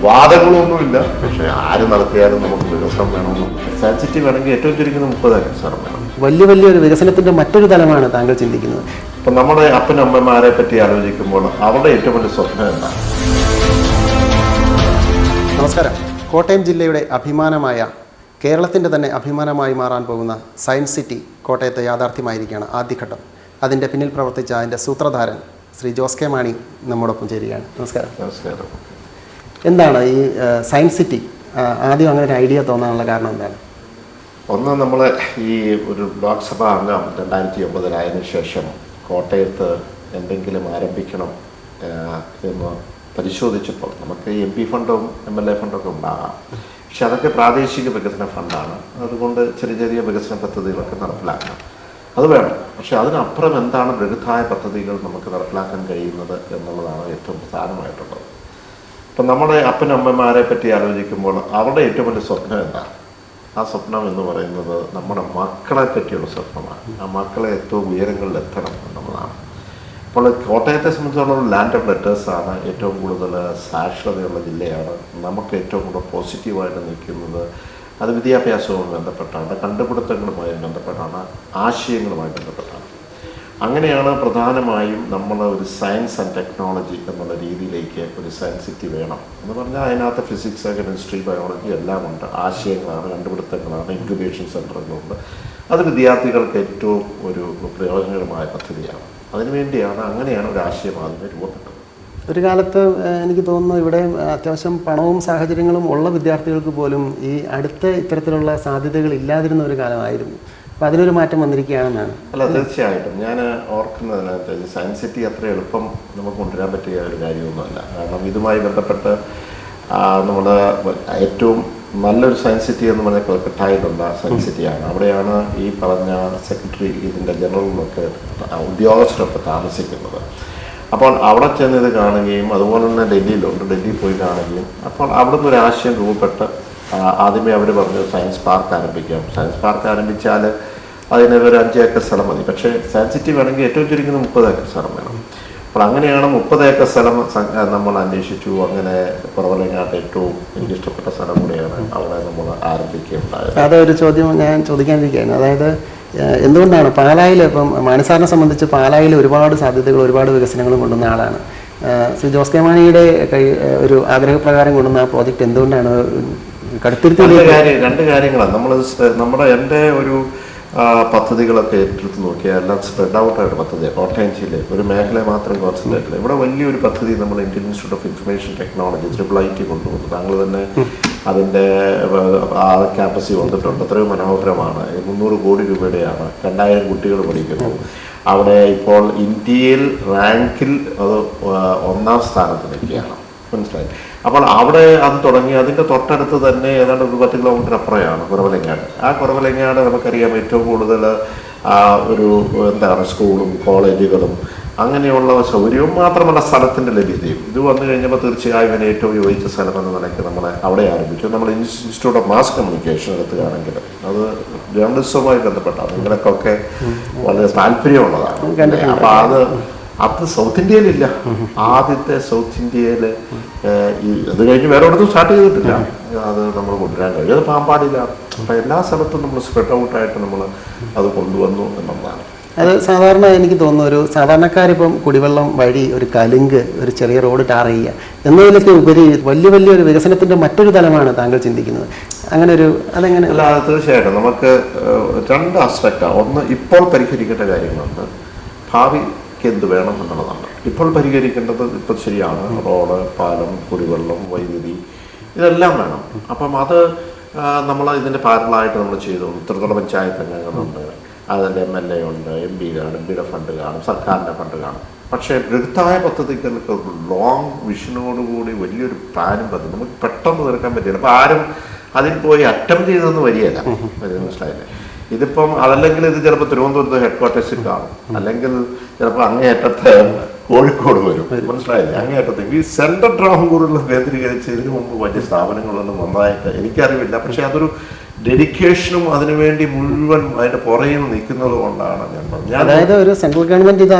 വാദങ്ങളൊന്നുമില്ല. പക്ഷെ ആര് നടത്തിയാലും നമുക്ക് വികസനം വേണമെന്ന്. സെൻസിറ്റീവ് ആണെങ്കിൽ ഏറ്റവും ചുരുക്കുന്ന മുപ്പതായിരം സാർ വേണം. വലിയ വലിയ ഒരു വികസനത്തിന്റെ മറ്റൊരു തലമാണ് താങ്കൾ ചിന്തിക്കുന്നത്. ഇപ്പം നമ്മുടെ അപ്പനമ്മമാരെ പറ്റി ആലോചിക്കുമ്പോൾ അവരുടെ ഏറ്റവും വലിയ സ്വപ്നം എന്താണ്? നമസ്കാരം. കോട്ടയം ജില്ലയുടെ അഭിമാനമായ കേരളത്തിന്റെ തന്നെ അഭിമാനമായി മാറാൻ പോകുന്ന സയൻസ് സിറ്റി കോട്ടയത്തെ യാഥാർത്ഥ്യമായിരിക്കുകയാണ് ആദ്യഘട്ടം. അതിന്റെ പിന്നിൽ പ്രവർത്തിച്ച അതിന്റെ സൂത്രധാരൻ ശ്രീ ജോസ് കെ മാണി നമ്മോടൊപ്പം ചേരുകയാണ്. നമസ്കാരം. നമസ്കാരം. എന്താണ് ഈ സയൻസ് സിറ്റി? ആദ്യം അങ്ങനെ ഒരു ഐഡിയ തോന്നാനുള്ള കാരണം എന്താണ്? ഒന്ന് നമ്മൾ ഈ ഒരു ലോക്സഭാ അംഗം രണ്ടായിരത്തി ഒമ്പതിലായതിനു ശേഷം കോട്ടയത്ത് എന്തെങ്കിലും ആരംഭിക്കണം എന്ന് പരിശോധിച്ചപ്പോൾ നമുക്ക് എം പി ഫണ്ടും എം എൽ എ ഫണ്ടൊക്കെ ഉണ്ടാകാം. പക്ഷെ അതൊക്കെ പ്രാദേശിക വികസന ഫണ്ടാണ്. അതുകൊണ്ട് ചെറിയ ചെറിയ വികസന പദ്ധതികളൊക്കെ നടപ്പിലാക്കണം. അത് വേണം. പക്ഷെ അതിനപ്പുറം എന്താണ് ബൃഹത്തായ പദ്ധതികൾ നമുക്ക് നടപ്പിലാക്കാൻ കഴിയുന്നത് എന്നുള്ളതാണ് ഏറ്റവും പ്രധാനമായിട്ടുള്ളത്. ഇപ്പം നമ്മുടെ അപ്പനമ്മമാരെ പറ്റി ആലോചിക്കുമ്പോൾ അവരുടെ ഏറ്റവും വലിയ സ്വപ്നം എന്താ? ആ സ്വപ്നം എന്ന് പറയുന്നത് നമ്മുടെ മക്കളെ പറ്റിയുള്ള സ്വപ്നമാണ്. ആ മക്കളെ ഏറ്റവും ഉയരങ്ങളിൽ എത്തണം എന്നുള്ളതാണ്. അപ്പോൾ കോട്ടയത്തെ സംബന്ധിച്ചിടത്തോളം ലാൻഡ് ഓഫ് ലെറ്റേഴ്സാണ് ഏറ്റവും കൂടുതൽ സാക്ഷരതയുള്ള ജില്ലയാണ്. നമുക്ക് ഏറ്റവും കൂടുതൽ പോസിറ്റീവായിട്ട് നിൽക്കുന്നത് അത് വിദ്യാഭ്യാസവുമായി ബന്ധപ്പെട്ടാണ് കണ്ടുപിടുത്തങ്ങളുമായി ബന്ധപ്പെട്ടാണ് ആശയങ്ങളുമായി ബന്ധപ്പെട്ടാണ്. അങ്ങനെയാണ് പ്രധാനമായും നമ്മൾ ഒരു സയൻസ് ആൻഡ് ടെക്നോളജി എന്നുള്ള രീതിയിലേക്ക് ഒരു സയൻസിറ്റി വേണം. എന്ന് പറഞ്ഞാൽ അതിനകത്ത് ഫിസിക്സ് കെമിസ്ട്രി ബയോളജി എല്ലാം ഉണ്ട്. ആശയങ്ങളാണ് കണ്ടുപിടുത്തങ്ങളാണ് ഇൻക്യുബേഷൻ സെന്ററുകളുണ്ട് അത് വിദ്യാർത്ഥികൾക്ക് ഏറ്റവും ഒരു പ്രയോജനകരമായ പദ്ധതിയാണ്. അതിനുവേണ്ടിയാണ് അങ്ങനെയാണ് ഒരു ആശയം ആദ്യമേ രൂപപ്പെട്ടത്. ഒരു കാലത്ത് എനിക്ക് തോന്നുന്നു ഇവിടെ അത്യാവശ്യം പണവും സാഹചര്യങ്ങളും ഉള്ള വിദ്യാർത്ഥികൾക്ക് പോലും ഈ അടുത്ത ഇത്തരത്തിലുള്ള സാധ്യതകൾ ഇല്ലാതിരുന്ന ഒരു കാലമായിരുന്നു. അപ്പോൾ അതിലൊരു മാറ്റം വന്നിരിക്കുകയാണെന്നാണ്. അല്ല തീർച്ചയായിട്ടും. ഞാൻ ഓർക്കുന്നതിനകത്ത് സയൻസ് സിറ്റി അത്ര എളുപ്പം നമുക്ക് കൊണ്ടുവരാൻ പറ്റിയ ഒരു കാര്യമൊന്നുമല്ല. കാരണം ഇതുമായി ബന്ധപ്പെട്ട് നമ്മുടെ ഏറ്റവും നല്ലൊരു സയൻസ് സിറ്റി എന്ന് പറഞ്ഞാൽ കൽക്കട്ടയിലുള്ള സയൻസ് സിറ്റിയാണ്. അവിടെയാണ് ഈ പറഞ്ഞ സെക്രട്ടറി ഇതിന്റെ ജനറലൊക്കെ ഉദ്യോഗസ്ഥരൊക്കെ താമസിക്കുന്നത്. അപ്പോൾ അവിടെ ചെന്ന് ഇത് കാണുകയും അതുപോലെ തന്നെ ഡൽഹിയിലുണ്ട്. ഡൽഹി പോയി കാണുകയും. അപ്പോൾ അവിടുന്ന് ഒരു ആശയം രൂപപ്പെട്ട് ആദ്യമേ അവർ പറഞ്ഞു സയൻസ് പാർക്ക് ആരംഭിക്കാം. സയൻസ് പാർക്ക് ആരംഭിച്ചാൽ അതിന് ഒരു അഞ്ച് ഏക്കർ സ്ഥലം മതി. പക്ഷേ സയൻസ് സിറ്റി വേണമെങ്കിൽ ഏറ്റവും ചുരുങ്ങുന്ന മുപ്പത് ഏക്കർ സ്ഥലം വേണം. അപ്പോൾ അങ്ങനെയാണ് മുപ്പത് ഏക്കർ സ്ഥലം നമ്മൾ അന്വേഷിച്ചു. അങ്ങനെ പുറവലങ്ങാട്ട് ഏറ്റവും എനിക്ക് ഇഷ്ടപ്പെട്ട സ്ഥലം കൂടിയാണ് അവിടെ നമ്മൾ ആരംഭിക്കുകയുണ്ടായത് അതൊരു ചോദ്യം ഞാൻ ചോദിക്കാനിരിക്കുകയാണ്. അതായത് എന്തുകൊണ്ടാണ് പാലായിൽ ഇപ്പം മാനസാറിനെ സംബന്ധിച്ച് പാലായിൽ ഒരുപാട് സാധ്യതകൾ ഒരുപാട് വികസനങ്ങളും കൊണ്ടുവന്ന ആളാണ്. ശ്രീ ജോസ് കെ മാണിയുടെ ഒരു ആഗ്രഹപ്രകാരം കൊണ്ടുവന്ന ആ പ്രോജക്റ്റ് എന്തുകൊണ്ടാണ് രണ്ട് രണ്ട് കാര്യങ്ങളാണ്. നമ്മൾ നമ്മുടെ എന്റെ ഒരു പദ്ധതികളൊക്കെ ഏറ്റെടുത്ത് നോക്കിയാൽ എല്ലാം സ്പ്രെഡ് ഔട്ടായിട്ട് പദ്ധതി പദ്ധതിയാണ്. കോട്ടയം ജില്ലയിൽ ഒരു മേഖല മാത്രം കോൺസെൻട്രേറ്റ് ഇവിടെ വലിയൊരു പദ്ധതി നമ്മൾ Indian institute of information technology triple I T കൊണ്ടുവന്നു. താങ്കൾ തന്നെ അതിന്റെ ആ ക്യാമ്പസിൽ വന്നിട്ടുണ്ട്. അത്രയും മനോഹരമാണ്. മുന്നൂറ് കോടി രൂപയുടെയാണ്. രണ്ടായിരം കുട്ടികൾ പഠിക്കുന്നു. അവിടെ ഇപ്പോൾ ഇന്ത്യയിൽ റാങ്കിൽ അത് ഒന്നാം സ്ഥാനത്ത് നിൽക്കുകയാണ്. മനസ്സിലായി? അപ്പോൾ അവിടെ അത് തുടങ്ങി. അതിന്റെ തൊട്ടടുത്ത് തന്നെ ഏതാണ്ട് ഒരു പത്ത് കിലോമീറ്റർ അപ്പുറയാണ് കുറവലങ്ങാട്. ആ കുറവലങ്ങാട് നമുക്കറിയാം ഏറ്റവും കൂടുതൽ ആ, ഒരു എന്താണ് സ്കൂളും കോളേജുകളും അങ്ങനെയുള്ള സൗകര്യവും മാത്രമല്ല സ്ഥലത്തിന്റെ ലഭ്യതയും. ഇത് വന്നു കഴിഞ്ഞപ്പോൾ തീർച്ചയായും ഇതിന് ഏറ്റവും യോജിച്ച സ്ഥലം എന്ന നിലയ്ക്ക് നമ്മൾ അവിടെ ആരംഭിച്ചു. നമ്മൾ ഇൻസ്റ്റിറ്റ്യൂട്ട് ഓഫ് മാസ് കമ്മ്യൂണിക്കേഷൻ എടുത്തുകയാണെങ്കിൽ അത് ജേർണലിസവുമായി ബന്ധപ്പെട്ടാണ്. നിങ്ങൾക്കൊക്കെ വളരെ താല്പര്യമുള്ളതാണ്. അപ്പോൾ അത് അത് സൗത്ത് ഇന്ത്യയിലില്ല ആദ്യത്തെ സൗത്ത് ഇന്ത്യയിൽ ഈ അത് കഴിഞ്ഞ് വേറെ ഒരിടത്തും സ്റ്റാർട്ട് ചെയ്തിട്ടില്ല. അത് നമ്മൾ കൊണ്ടുവരാൻ കഴിയും അത് പാമ്പാടിയിലാണ് അപ്പം എല്ലാ സ്ഥലത്തും നമ്മൾ സ്പ്രെഡ് ഔട്ടായിട്ട് നമ്മൾ അത് കൊണ്ടുവന്നു എന്നുള്ളതാണ്. അത് സാധാരണ എനിക്ക് തോന്നുന്നു ഒരു സാധാരണക്കാരിപ്പം കുടിവെള്ളം വഴി ഒരു കലുങ്ക് ഒരു ചെറിയ റോഡ് ടാർ ചെയ്യുക എന്നതിലൊക്കെ ഉപരി വലിയ വലിയ ഒരു വികസനത്തിന്റെ മറ്റൊരു തലമാണ് താങ്കൾ ചിന്തിക്കുന്നത്. അങ്ങനെ ഒരു അതെങ്ങനെ? അല്ല തീർച്ചയായിട്ടും. നമുക്ക് രണ്ട് ആസ്പെക്റ്റാണ് ഒന്ന് ഇപ്പോൾ പരിഹരിക്കേണ്ട കാര്യങ്ങളുണ്ട്. ഭാവിക്ക് എന്ത് വേണം എന്നുള്ളതാണ്. ഇപ്പോൾ പരിഹരിക്കേണ്ടത് ഇപ്പം ശരിയാണ്. റോഡ് പാലം കുടിവെള്ളം വൈദ്യുതി ഇതെല്ലാം വേണം. അപ്പം അത് നമ്മൾ ഇതിന്റെ പാരലായിട്ട് നമ്മൾ ചെയ്തു. ഇത്രത്തോളം പഞ്ചായത്ത് അംഗങ്ങളുണ്ട്. അതിന്റെ എം എൽ എ ഉണ്ട്. എം പി കാണും എം പിയുടെ ഫണ്ട് കാണും. സർക്കാരിന്റെ ഫണ്ട് കാണും. പക്ഷേ ബൃഹത്തായ പദ്ധതികൾക്ക് ഒരു ലോങ് വിഷനോടുകൂടി വലിയൊരു പ്ലാനും പദ്ധതി നമുക്ക് പെട്ടെന്ന് തീർക്കാൻ പറ്റില്ല. അപ്പോൾ ആരും അതിൽ പോയി അറ്റംപ്റ്റ് ചെയ്തതെന്ന് വരികയല്ല. മനസ്സിലായില്ലേ? ഇതിപ്പം അതല്ലെങ്കിൽ ഇത് ചിലപ്പോൾ തിരുവനന്തപുരത്ത് ഹെഡ് ക്വാർട്ടേഴ്സിൽ കാണും. അല്ലെങ്കിൽ ചിലപ്പോൾ അങ്ങേയറ്റത്തെ കോഴിക്കോട് വരും. മനസ്സിലായില്ലേ? അങ്ങേയറ്റത്ത് ഈ സെൻട്രൽ ട്രാവൻകൂറിൽ കേന്ദ്രീകരിച്ച് ഇതിനു മുമ്പ് വലിയ സ്ഥാപനങ്ങളൊന്നും വന്നതായിട്ട് എനിക്കറിവില്ല. പക്ഷെ അതൊരു ഡെഡിക്കേഷനും അതിനുവേണ്ടി മുഴുവൻ അതിന്റെ പുറകിൽ നിൽക്കുന്നത് കൊണ്ടാണ് ഞാൻ പറഞ്ഞത്. അതായത് ഒരു സെൻട്രൽ ഗവൺമെന്റ് ഇത്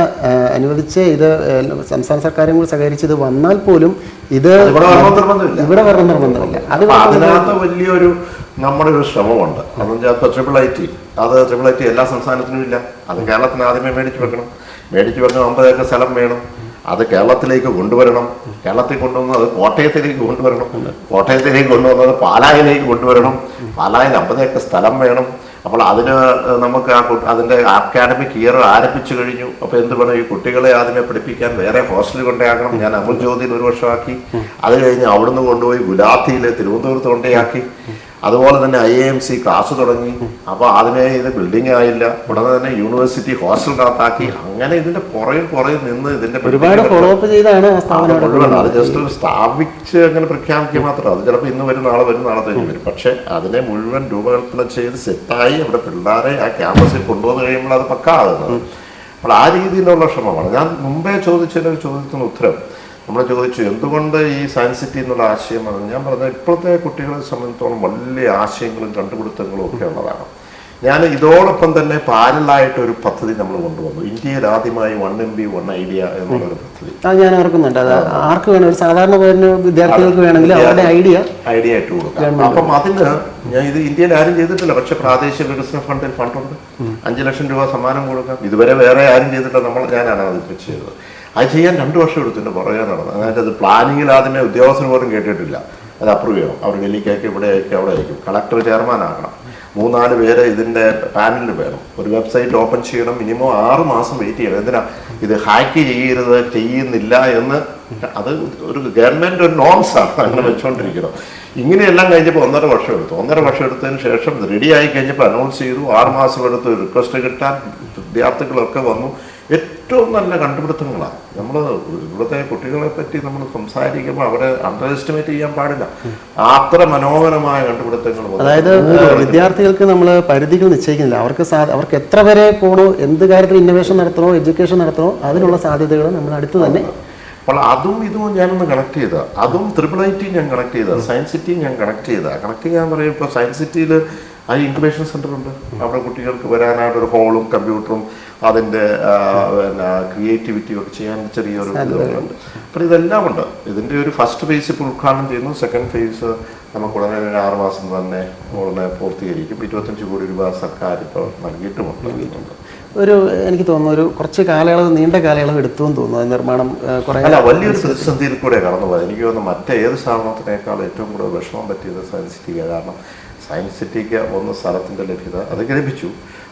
അനുവദിച്ച് ഇത് സംസ്ഥാന സർക്കാരും കൂടി സഹകരിച്ച് ഇത് വന്നാൽ പോലും ഇത് ഇവിടെ വരണം നിർബന്ധമില്ല അതിനകത്ത് വലിയൊരു നമ്മുടെ ഒരു ശ്രമമുണ്ട്. അതെന്ന് വെച്ചാൽ ട്രിപ്പിൾ ഐ ടി അത് ട്രിപ്പിൾ ഐ ടി എല്ലാ സംസ്ഥാനത്തിനും ഇല്ല. അത് കേരളത്തിന് ആദ്യമേ മേടിച്ചു വെക്കണം. മേടിച്ചു പറഞ്ഞ ഒമ്പത് ഏക്കർ സ്ഥലം വേണം. അത് കേരളത്തിലേക്ക് കൊണ്ടുവരണം. കേരളത്തിൽ കൊണ്ടുവന്നത് കോട്ടയത്തിലേക്ക് കൊണ്ടുവരണം. കോട്ടയത്തിലേക്ക് കൊണ്ടുവന്നത് പാലായിലേക്ക് കൊണ്ടുവരണം. പാലായിൽ അമ്പത് ഏക്കർ സ്ഥലം വേണം. അപ്പോൾ അതിന് നമുക്ക് ആ അതിന്റെ അക്കാഡമിക് ഇയർ ആരംഭിച്ചു കഴിഞ്ഞു. അപ്പോൾ എന്ത് വേണം ഈ കുട്ടികളെ അതിനെ പഠിപ്പിക്കാൻ വേറെ ഹോസ്റ്റലിൽ കൊണ്ടേയാക്കണം ഞാൻ അമുൽ ജ്യോതിയിൽ ഒരു വർഷമാക്കി. അത് കഴിഞ്ഞ് അവിടുന്ന് കൊണ്ടുപോയി ഗുലാത്തിയിൽ തിരുവനന്തപുരത്ത് കൊണ്ടേയാക്കി അതുപോലെ തന്നെ ഐ എം സി ക്ലാസ് തുടങ്ങി. അപ്പോൾ അതിനെ ഇത് ബിൽഡിംഗ് ആയില്ല. ഉടനെ തന്നെ യൂണിവേഴ്സിറ്റി ഹോസ്റ്റൽ കണക്കാക്കി അങ്ങനെ ഇതിന്റെ പുറകിൽ പുറകിൽ നിന്ന് ഇതിന്റെ ഒരുപാട് ഫോളോ അപ്പ് ചെയ്താണ് അത് സ്ഥാപനം മുഴുവൻ അത് ജസ്റ്റ് സ്ഥാപിച്ച് അങ്ങനെ പ്രഖ്യാപിക്കുക മാത്രം അത് ചിലപ്പോൾ ഇന്ന് വരും നാളെ വരും നാളെ തന്നെ വരും. പക്ഷെ അതിനെ മുഴുവൻ രൂപകൽപ്പന ചെയ്ത് സെറ്റായി അവിടെ പിള്ളേരെ ആ ക്യാമ്പസിൽ കൊണ്ടുവന്ന് കഴിയുമ്പോൾ അത് പക്കാകുന്നത് അപ്പോൾ ആ രീതിയിലുള്ള ശ്രമമാണ്. ഞാൻ മുമ്പേ ചോദിച്ചതിനൊരു ചോദ്യത്തിന് ഉത്തരം. നമ്മൾ ചോദിച്ചു എന്തുകൊണ്ട് ഈ സയൻസ് സിറ്റി എന്നുള്ള ആശയം? പറഞ്ഞു ഞാൻ പറഞ്ഞത് ഇപ്പോഴത്തെ കുട്ടികളെ സംബന്ധിച്ചോളം വലിയ ആശയങ്ങളും കണ്ടുപിടുത്തങ്ങളും ഒക്കെ ഉള്ളതാണ്. ഞാൻ ഇതോടൊപ്പം തന്നെ പാരലായിട്ട് ഒരു പദ്ധതി നമ്മൾ കൊണ്ടുവന്നു. ഇന്ത്യയിൽ ആദ്യമായി one M B one idea എന്നുള്ളൊരു പദ്ധതി. അത് ഞാൻ ഓർക്കുന്നുണ്ട്. അത് ആർക്ക് വേണം ഒരു സാധാരണ വിദ്യാർത്ഥികൾക്ക് വേണമെങ്കിൽ അവരുടെ ഐഡിയ ഐഡിയ ആയിട്ട് കൊടുക്കാം. അപ്പം അതിന് ഞാൻ ഇത് ഇന്ത്യയിൽ ആരും ചെയ്തിട്ടില്ല. പക്ഷെ പ്രാദേശിക വികസന ഫണ്ടിൽ ഫണ്ടുണ്ട്. അഞ്ചു ലക്ഷം രൂപ സമ്മാനം കൊടുക്കാം. ഇതുവരെ വേറെ ആരും ചെയ്തിട്ടില്ല. നമ്മൾ ഞാനാണ് അത് ചെയ്തത് അത് ചെയ്യാൻ രണ്ടു വർഷം എടുത്തിട്ട് പുറകെ നടന്നു. അതായത് അത് പ്ലാനിങ്ങിൽ ആദ്യമേ ഉദ്യോഗസ്ഥന് പോലും കേട്ടിട്ടില്ല. അത് അപ്രൂവ് ചെയ്യണം. അവർ ഡൽഹിക്ക് അയക്കും ഇവിടെ അയക്കും അവിടെ അയക്കും കളക്ടർ ചെയർമാൻ ആകണം. മൂന്നാൽ പേര് ഇതിന്റെ പാനലിൽ വേണം. ഒരു വെബ്സൈറ്റ് ഓപ്പൺ ചെയ്യണം. മിനിമം ആറ് മാസം വെയിറ്റ് ചെയ്യണം. എന്തിനാ? ഇത് ഹാക്ക് ചെയ്യരുത് ചെയ്യുന്നില്ല എന്ന് അത് ഒരു ഗവൺമെന്റ് ഒരു നോംസ് ആണ്. അങ്ങനെ വെച്ചുകൊണ്ടിരിക്കണം ഇങ്ങനെയെല്ലാം കഴിഞ്ഞപ്പോൾ ഒന്നര വർഷം എടുത്തു. ഒന്നര വർഷം എടുത്തതിന് ശേഷം റെഡി ആയി കഴിഞ്ഞപ്പോൾ അനൗൺസ് ചെയ്തു. ആറ് മാസം എടുത്ത് റിക്വസ്റ്റ് കിട്ടാൻ വിദ്യാർത്ഥികളൊക്കെ വന്നു. ഏറ്റവും നല്ല കണ്ടുപിടുത്തങ്ങളാണ്. നമ്മൾ ഇവിടുത്തെ കുട്ടികളെ പറ്റി നമ്മൾ സംസാരിക്കുമ്പോൾ അവരെ അണ്ടർ എസ്റ്റിമേറ്റ് ചെയ്യാൻ പാടില്ല. അത്ര മനോഹരമായ കണ്ടുപിടുത്തങ്ങൾ അതായത് വിദ്യാർത്ഥികൾക്ക് നമ്മൾ പരിധികൾ നിശ്ചയിക്കുന്നില്ല. അവർക്ക് അവർക്ക് എത്ര വരെ പോകണോ എന്ത് കാര്യത്തിൽ ഇന്നോവേഷൻ നടത്തണോ എഡ്യൂക്കേഷൻ നടത്തണോ അതിനുള്ള സാധ്യതകൾ നമ്മൾ അടുത്ത് തന്നെ അപ്പോൾ അതും ഇതും ഞാനൊന്ന് കണക്ട് ചെയ്ത. അതും ത്രിപിൾ ഐ ടി ഞാൻ കണക്ട് ചെയ്ത. സയൻസ് സിറ്റി ഞാൻ കണക്ട് ചെയ്ത. കണക്ട് ചെയ്യാൻ പറയും ഇപ്പോൾ സയൻസ് സിറ്റിയിൽ ആ ഇൻക്യുബേഷൻ സെന്റർ ഉണ്ട്. അവിടെ കുട്ടികൾക്ക് വരാനായിട്ട് ഒരു ഹോളും കമ്പ്യൂട്ടറും അതിന്റെ പിന്നെ ക്രിയേറ്റിവിറ്റി ഒക്കെ ചെയ്യാൻ ചെറിയൊരു ഇതുണ്ട് അപ്പോൾ ഇതെല്ലാം ഉണ്ട്. ഇതിന്റെ ഒരു ഫസ്റ്റ് ഫേസ് ഇപ്പോൾ ഉദ്ഘാടനം ചെയ്യുന്നു. സെക്കൻഡ് ഫേസ് നമുക്ക് ഉടനെ ഒരു ആറ് മാസം തന്നെ ഉടനെ പൂർത്തീകരിക്കും. ഇരുപത്തഞ്ച് കോടി രൂപ സർക്കാർ ഇപ്പോൾ നൽകിയിട്ടുമുണ്ട്. നൽകിയിട്ടുണ്ട്. ഒരു എനിക്ക് തോന്നുന്നു ഒരു കുറച്ച് കാലയളവ് നീണ്ട കാലയളവ് എടുത്തു എന്ന് തോന്നുന്നു. നിർമ്മാണം കുറേ അല്ല വലിയൊരു പ്രതിസന്ധിയിൽ കൂടെ കടന്നു പോയത് എനിക്ക് തോന്നുന്നു മറ്റേത് സ്ഥാപനത്തിനേക്കാൾ ഏറ്റവും കൂടുതൽ വിഷമം പറ്റിയത് സയൻസ് സിറ്റിക്ക് കാരണം സയൻസ് സിറ്റിക്ക് ഒന്ന് സ്ഥലത്തിന്റെ ലഭ്യത അത് ലഭിച്ചു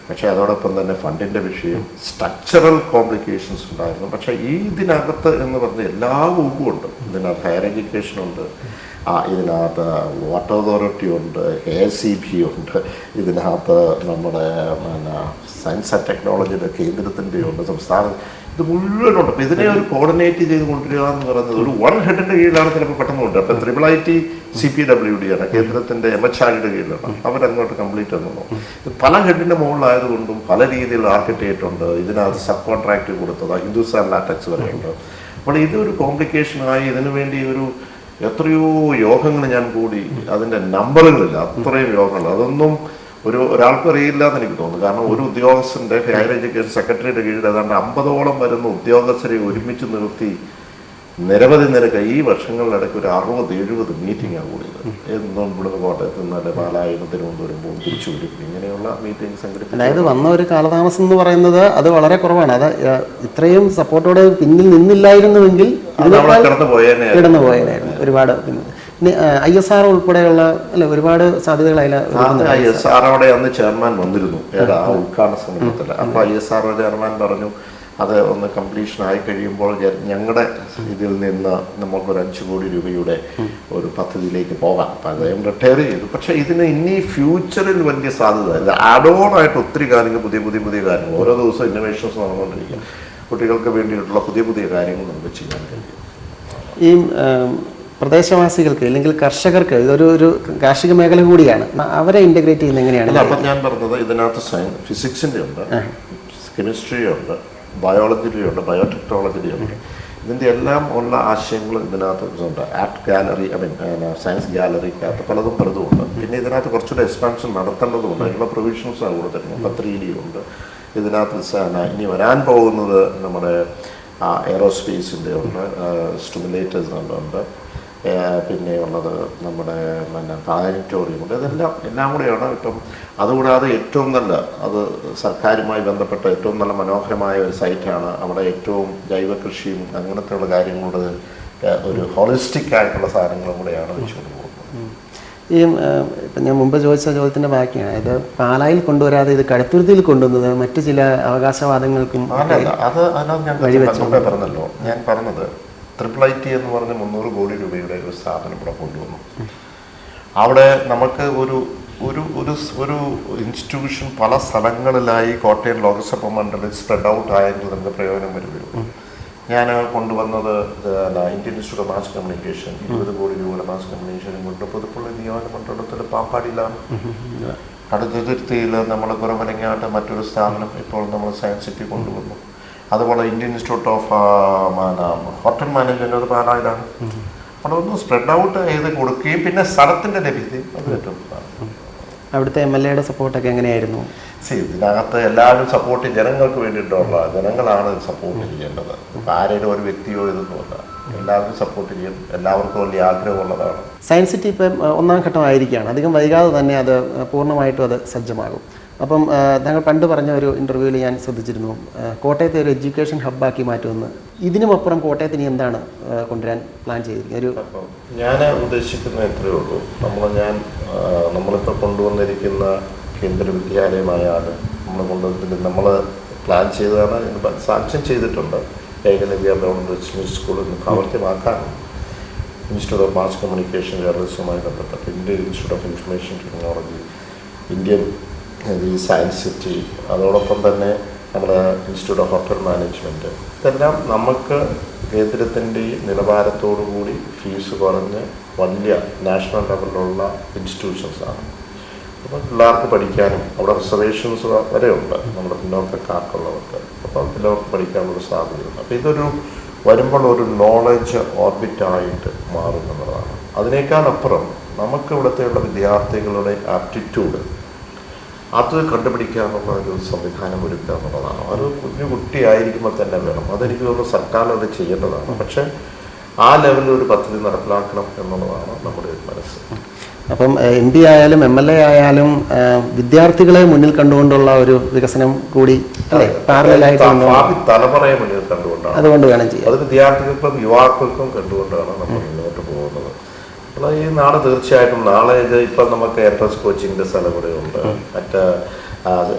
പക്ഷേ അതോടൊപ്പം തന്നെ ഫണ്ടിന്റെ വിഷയം സ്ട്രക്ചറൽ കോംപ്ലിക്കേഷൻസ് ഉണ്ടായിരുന്നു. പക്ഷേ ഈ ഇതിനകത്ത് എന്ന് പറഞ്ഞ എല്ലാ വകുപ്പും ഉണ്ട്. ഇതിനകത്ത് ഹയർ എഡ്യൂക്കേഷൻ ഉണ്ട്. ഇതിനകത്ത് വാട്ടർ അതോറിറ്റി ഉണ്ട് കെ സി ബി ഉണ്ട്. ഇതിനകത്ത് നമ്മുടെ പിന്നെ സയൻസ് ആൻഡ് ടെക്നോളജിയുടെ കേന്ദ്രത്തിന്റെ ഉണ്ട് സംസ്ഥാന ഇത് മുഴുവനുണ്ട്. അപ്പൊ ഇതിനെ ഒരു കോർഡിനേറ്റ് ചെയ്ത് കൊണ്ടുവരിക എന്ന് പറയുന്നത് ഒരു വൺ ഹെഡിന്റെ കീഴിലാണ് ചിലപ്പോൾ പെട്ടെന്ന് കൊണ്ട് അപ്പോൾ triple I T C P W D ആണ്. കേന്ദ്രത്തിന്റെ എം എച്ച് ആറിയുടെ കീഴിലാണ് അവരങ്ങോട്ട് കംപ്ലീറ്റ് എന്നു പല ഹെഡിന്റെ മുകളിലായതുകൊണ്ടും പല രീതിയിലുള്ള ആർക്കിടെക്റ്റ് ഉണ്ട്. ഇതിനകത്ത് സബ് കോൺട്രാക്ട് കൊടുത്തതാണ് ഹിന്ദുസ്ഥാൻ ലാറ്റക്സ് വരെയുണ്ട് അപ്പോൾ ഇതൊരു കോംപ്ലിക്കേഷനായി ഇതിനു വേണ്ടി ഒരു എത്രയോ യോഗങ്ങൾ ഞാൻ കൂടി. അതിന്റെ നമ്പറുകളില്ല അത്രയും യോഗങ്ങൾ. അതൊന്നും ഒരു ഒരാൾക്കും അറിയില്ല എന്ന് എനിക്ക് തോന്നുന്നു. കാരണം ഒരു ഉദ്യോഗസ്ഥന്റെ ഹയർ എഡ്യൂക്കേഷൻ സെക്രട്ടറിയുടെ കീഴിൽ ഏതാണ്ട് അമ്പതോളം വരുന്ന ഉദ്യോഗസ്ഥരെ ഒരുമിച്ച് നിർത്തി നിരവധി നിരക്ക് ഈ വർഷങ്ങളിലിടയ്ക്ക് ഒരു അറുപത് എഴുപത് മീറ്റിംഗാണ് കൂടിയത്. എന്നും ഇവിടുന്ന് കോട്ടയത്ത് നിന്ന് പാലായിൽ തിരുവനന്തപുരം വരുമ്പോൾ തിരിച്ചു വരും. ഇങ്ങനെയുള്ള മീറ്റിംഗ് സംഘടിപ്പിച്ചു. അതായത് വന്ന ഒരു കാലതാമസം എന്ന് പറയുന്നത് അത് വളരെ കുറവാണ്. അത് ഇത്രയും സപ്പോർട്ടോടെ പിന്നിൽ നിന്നില്ലായിരുന്നുവെങ്കിൽ കിടന്നു പോയേനെ കിടന്നു പോയതായിരുന്നു ഒരുപാട് പിന്നെ ഐ എസ് ആർ ഉൾപ്പെടെയുള്ള അല്ല ഒരുപാട് സാധ്യതകൾ അതിൽ ഐ എസ് ആർ അവിടെ അന്ന് ചെയർമാൻ വന്നിരുന്നു. ഏതാ ഉദ്ഘാടന സമയത്തിൽ അപ്പൊ ഐ എസ് ആർ ചെയർമാൻ പറഞ്ഞു അത് ഒന്ന് കംപ്ലീഷൻ ആയി കഴിയുമ്പോൾ ഞങ്ങളുടെ ഇതിൽ നിന്ന് നമുക്ക് ഒരു അഞ്ച് കോടി രൂപയുടെ ഒരു പദ്ധതിയിലേക്ക് പോകാം. അപ്പം അദ്ദേഹം റിട്ടയർ ചെയ്തു. പക്ഷേ ഇതിന് ഇനി ഫ്യൂച്ചറിൽ വലിയ സാധ്യത ഇത് ആഡ് ഓൺ ആയിട്ട് ഒത്തിരി കാര്യങ്ങൾ പുതിയ പുതിയ പുതിയ കാര്യങ്ങൾ. ഓരോ ദിവസവും ഇന്നോവേഷൻസ് നടന്നുകൊണ്ടിരിക്കുക. കുട്ടികൾക്ക് വേണ്ടിയിട്ടുള്ള പുതിയ പുതിയ കാര്യങ്ങൾ നമുക്ക് ചെയ്യാൻ കഴിയും. ഈ പ്രദേശവാസികൾക്ക് അല്ലെങ്കിൽ കർഷകർക്ക് ഇതൊരു ഒരു കാർഷിക മേഖല കൂടിയാണ്. അവരെ ഇന്റഗ്രേറ്റ് ചെയ്യുന്ന എങ്ങനെയാണ്? അപ്പം ഞാൻ പറഞ്ഞത് ഇതിനകത്ത് സയൻസ് ഫിസിക്സിന്റെ ഉണ്ട് കെമിസ്ട്രി ഉണ്ട് ബയോളജിയുടെ ഉണ്ട് ബയോടെക്നോളജിയുടെ ഉണ്ട് ഇതിന്റെ എല്ലാം ഉള്ള ആശയങ്ങൾ ഇതിനകത്ത് ഉണ്ട് art gallery I mean science ഗാലറിക്കകത്ത് പലതും പലതും ഉണ്ട് പിന്നെ ഇതിനകത്ത് കുറച്ചുകൂടെ എക്സ്പാൻഷൻ നടത്തേണ്ടതുണ്ട്. അതിനുള്ള പ്രൊവിഷൻസ് ആണ് കൊടുത്തിരിക്കുന്നത്. പത്രിയിലുണ്ട് ഇതിനകത്ത് ഇനി വരാൻ പോകുന്നത് നമ്മുടെ എയറോസ്പേസിന്റെ ഉണ്ട് സ്റ്റിമുലേറ്റേഴ്സ് ഉണ്ട്. ഏ, പിന്നെ ഉള്ളത് നമ്മുടെ പിന്നെ പ്ലാനറ്റോറിയം ഉണ്ട്. ഇതെല്ലാം എല്ലാം കൂടെയാണ് ഇപ്പം അതുകൂടാതെ ഏറ്റവും നല്ല അത് സർക്കാരുമായി ബന്ധപ്പെട്ട ഏറ്റവും നല്ല മനോഹരമായ ഒരു സൈറ്റാണ് അവിടെ ഏറ്റവും ജൈവ കൃഷിയും അങ്ങനത്തെയുള്ള കാര്യങ്ങളുടെ ഒരു ഹോളിസ്റ്റിക് ആയിട്ടുള്ള സാധനങ്ങളും കൂടെയാണ് വെച്ചുകൊണ്ട് പോകുന്നത്. ഈ ഇപ്പം ഞാൻ മുമ്പ് ചോദിച്ച ചോദ്യത്തിന്റെ ബാക്കിയാണ്. ഇത് പാലായിൽ കൊണ്ടുവരാതെ ഇത് കടുത്തുരുത്തിയിൽ കൊണ്ടുവന്നത് മറ്റു ചില അവകാശവാദങ്ങൾക്കും അത് ഞാൻ. പറഞ്ഞല്ലോ. ഞാൻ പറഞ്ഞത് ട്രിപ്പിൾ ഐ ടി എന്ന് പറഞ്ഞ് മുന്നൂറ് കോടി രൂപയുടെ ഒരു സ്ഥാപനം ഇവിടെ കൊണ്ടുവന്നു. അവിടെ നമുക്ക് ഒരു ഒരു ഒരു ഒരു ഇൻസ്റ്റിറ്റ്യൂഷൻ പല സ്ഥലങ്ങളിലായി കോട്ടയം ലോകസഭ മണ്ഡലത്തിൽ സ്പ്രെഡ് ഔട്ട് ആയെങ്കിൽ നമുക്ക് പ്രയോജനം വരികയുള്ളൂ ഞാൻ കൊണ്ടുവന്നത് Indian institute of mass communication ഇരുപത് കോടി രൂപയുടെ മാസ് കമ്മ്യൂണിക്കേഷനും കൊണ്ട് പുതുപ്പള്ളി നിയോജക മണ്ഡലത്തിൽ പാമ്പാടിയിലാണ്. കടുത്തുരുത്തിയിൽ നമ്മൾ കുറവനങ്ങാട്ട് മറ്റൊരു സ്ഥാപനം ഇപ്പോൾ നമ്മൾ സയൻസ് സിറ്റി കൊണ്ടുവന്നു. അതുപോലെ Indian institute of hotel management പാഠം ഇതാണ് അവിടെ ഒന്ന് സ്പ്രെഡ് ഔട്ട് ചെയ്ത് കൊടുക്കുകയും പിന്നെ സ്ഥലത്തിന്റെ ലഭ്യതയും അത് ഏറ്റവും അവിടുത്തെ എം എൽ എയുടെ സപ്പോർട്ടൊക്കെ എങ്ങനെയായിരുന്നു? സി ഇതിനകത്ത് എല്ലാവരും സപ്പോർട്ട് ജനങ്ങൾക്ക് വേണ്ടിയിട്ടുള്ള ജനങ്ങളാണ് സപ്പോർട്ട് ചെയ്യേണ്ടത്. ആരെങ്കിലും ഒരു വ്യക്തിയോ ഇതൊന്നുമല്ല. എല്ലാവരും സപ്പോർട്ട് ചെയ്യും. എല്ലാവർക്കും വലിയ ആഗ്രഹമുള്ളതാണ്. സയൻസ് സിറ്റി ഇപ്പം ഒന്നാം ഘട്ടമായിരിക്കുകയാണ്. അധികം വൈകാതെ തന്നെ അത് പൂർണമായിട്ടും അത് സജ്ജമാകും. അപ്പം താങ്കൾ പണ്ട് പറഞ്ഞ ഒരു ഇന്റർവ്യൂവിൽ ഞാൻ ശ്രദ്ധിച്ചിരുന്നു. കോട്ടയത്തെ ഒരു എഡ്യൂക്കേഷൻ ഹബ്ബാക്കി മാറ്റുമെന്ന്. ഇതിനുമപ്പുറം കോട്ടയത്തിന് എന്താണ് കൊണ്ടുവരാൻ പ്ലാൻ ചെയ്തിരിക്കുന്നത്? ഒരു ഞാൻ ഉദ്ദേശിക്കുന്ന ഇത്രയേ ഉള്ളൂ. നമ്മൾ ഞാൻ നമ്മളിപ്പോൾ കൊണ്ടുവന്നിരിക്കുന്ന കേന്ദ്ര വിദ്യാലയമായാണ് നമ്മൾ കൊണ്ടുവന്നിട്ട് നമ്മൾ പ്ലാൻ ചെയ്തതാണ് സാങ്ഷൻ ചെയ്തിട്ടുണ്ട്. ഏകലവ്യ ഗവൺമെന്റ് സ്കൂളിൽ നിന്ന് പ്രാവർത്തിയമാക്കാനും ഇൻസ്റ്റിറ്റ്യൂട്ട് ഓഫ് മാസ് കമ്മ്യൂണിക്കേഷൻ ജേർണലിസവുമായി ബന്ധപ്പെട്ട് Indian institute of information technology Indian ഈ സയൻസ് സിറ്റി അതോടൊപ്പം തന്നെ നമ്മുടെ ഇൻസ്റ്റിറ്റ്യൂട്ട് ഓഫ് ഹോട്ടൽ മാനേജ്മെന്റ് ഇതെല്ലാം നമുക്ക് കേന്ദ്രത്തിന്റെ നിലവാരത്തോടു കൂടി ഫീസ് കുറഞ്ഞ് വലിയ നാഷണൽ ലെവലിലുള്ള ഇൻസ്റ്റിറ്റ്യൂഷൻസാണ് അപ്പോൾ പിള്ളേർക്ക് പഠിക്കാനും അവിടെ റിസർവേഷൻസ് വരെ ഉണ്ട്. നമ്മുടെ പിന്നോക്കക്കാർക്കുള്ളവർക്ക്. അപ്പോൾ പിള്ളേർക്ക് പഠിക്കാനുള്ള സാധ്യതയുണ്ട്. അപ്പോൾ ഇതൊരു വരുമ്പോൾ ഒരു നോളജ് ഓർബിറ്റായിട്ട് മാറും എന്നുള്ളതാണ്. നമുക്കിവിടുത്തെയുള്ള വിദ്യാർത്ഥികളുടെ ആപ്റ്റിറ്റ്യൂഡ് അത് കണ്ടുപിടിക്കാനുള്ള ഒരു സംവിധാനം ഒരുക്കുക എന്നുള്ളതാണ്. അത് കുഞ്ഞു കുട്ടിയായിരിക്കുമ്പോൾ തന്നെ വേണം. അതെനിക്ക് തോന്നുന്നു സർക്കാർ അത് ചെയ്യേണ്ടതാണ്. പക്ഷേ ആ ലെവലിൽ ഒരു പദ്ധതി നടപ്പിലാക്കണം എന്നുള്ളതാണ് നമ്മുടെ ഒരു മനസ്സ്. അപ്പം എം പി ആയാലും എം എൽ എ ആയാലും വിദ്യാർത്ഥികളെ മുന്നിൽ കണ്ടുകൊണ്ടുള്ള ഒരു വികസനം കൂടി തലമുറയെ മുന്നിൽ കണ്ടുകൊണ്ടാണ്. അതുകൊണ്ട് വേണം ചെയ്യാം അത് വിദ്യാർത്ഥികൾക്കും യുവാക്കൾക്കും കണ്ടുകൊണ്ടാണ് അപ്പോൾ ഈ നാട് തീർച്ചയായിട്ടും നാളെ ഇത് ഇപ്പം നമുക്ക് എൻട്രൻസ് കോച്ചിങ്ങിന്റെ സ്ഥലം കൂടെ ഉണ്ട്. മറ്റ്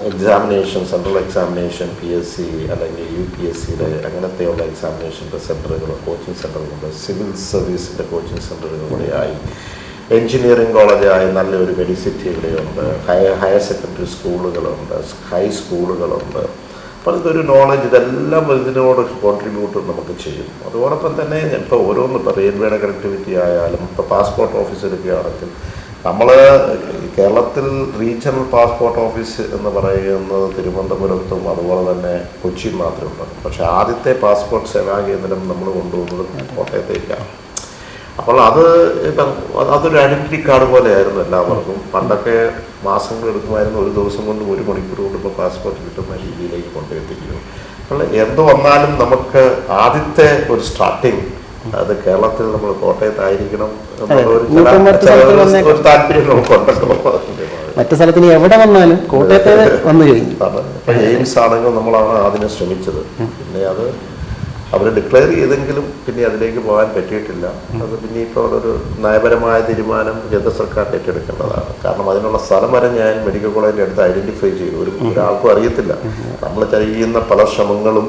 examination central examination P S C അല്ലെങ്കിൽ യു പി എസ് സിയുടെ അങ്ങനത്തെയുള്ള എക്സാമിനേഷന്റെ സെന്ററുകൾ കോച്ചിങ് സെന്ററുകളുണ്ട് സിവിൽ സർവീസിന്റെ കോച്ചിങ് സെന്ററുകൾ കൂടെയായി എഞ്ചിനീയറിംഗ് കോളേജായി നല്ലൊരു മെഡിസിറ്റി ഇവിടെയുണ്ട്. ഹയർ ഹയർ സെക്കൻഡറി സ്കൂളുകളുണ്ട് ഹൈ സ്കൂളുകളുണ്ട് അപ്പോൾ ഇതൊരു നോളജ് ഇതെല്ലാം ഇതിനോട് കോൺട്രിബ്യൂട്ട് നമുക്ക് ചെയ്യും. അതോടൊപ്പം തന്നെ ഇപ്പോൾ ഓരോന്ന് ഇപ്പോൾ റെയിൽവേയുടെ കണക്ടിവിറ്റി ആയാലും ഇപ്പോൾ പാസ്പോർട്ട് ഓഫീസ് എടുക്കുകയാണെങ്കിൽ നമ്മൾ കേരളത്തിൽ റീജിയണൽ പാസ്പോർട്ട് ഓഫീസ് എന്ന് പറയുന്നത് തിരുവനന്തപുരത്തും അതുപോലെ തന്നെ കൊച്ചിയിൽ മാത്രമേ ഉള്ളൂ. പക്ഷേ ആദ്യത്തെ പാസ്പോർട്ട് സേവാ കേന്ദ്രം നമ്മൾ കൊണ്ടുപോകുന്നത് കോട്ടയത്തേക്കാണ്. അപ്പോൾ അത് അത് അതൊരു ഐഡന്റിറ്റി കാർഡ് പോലെയായിരുന്നു എല്ലാവർക്കും. പണ്ടൊക്കെ മാസങ്ങൾ എടുക്കുമായിരുന്നു ഒരു ദിവസം കൊണ്ട് ഒരു മണിക്കൂർ കൊണ്ട് ഇപ്പോൾ പാസ്പോർട്ട് കിട്ടുന്ന രീതിയിലേക്ക് കൊണ്ടെത്തിക്കുന്നു അപ്പോൾ എന്ത് വന്നാലും നമുക്ക് ആദ്യത്തെ ഒരു സ്റ്റാർട്ടിങ് അത് കേരളത്തിൽ നമ്മൾ കോട്ടയത്തായിരിക്കണം ഒരു മറ്റ് താല്പര്യം നമുക്കുണ്ടല്ലോ സ്ഥലത്തിന് എവിടെ വന്നാലും കോട്ടയത്തെ വന്നു കഴിഞ്ഞു. എയിംസ് ആണെങ്കിൽ നമ്മളാണ് അതിനെ ശ്രമിച്ചത്. പിന്നെ അത് അവർ ഡിക്ലെയർ ചെയ്തെങ്കിലും പിന്നെ അതിലേക്ക് പോകാൻ പറ്റിയിട്ടില്ല. അത് പിന്നെ ഇപ്പോൾ ഒരു നയപരമായ തീരുമാനം കേന്ദ്ര സർക്കാർ ഏറ്റെടുക്കേണ്ടതാണ്. കാരണം അതിനുള്ള സ്ഥലം വരെ ഞാൻ മെഡിക്കൽ കോളേജിന്റെ അടുത്ത് ഐഡന്റിഫൈ ചെയ്തു. ഒരു ഒരാൾക്കും അറിയത്തില്ല. നമ്മൾ ചെയ്യുന്ന പല ശ്രമങ്ങളും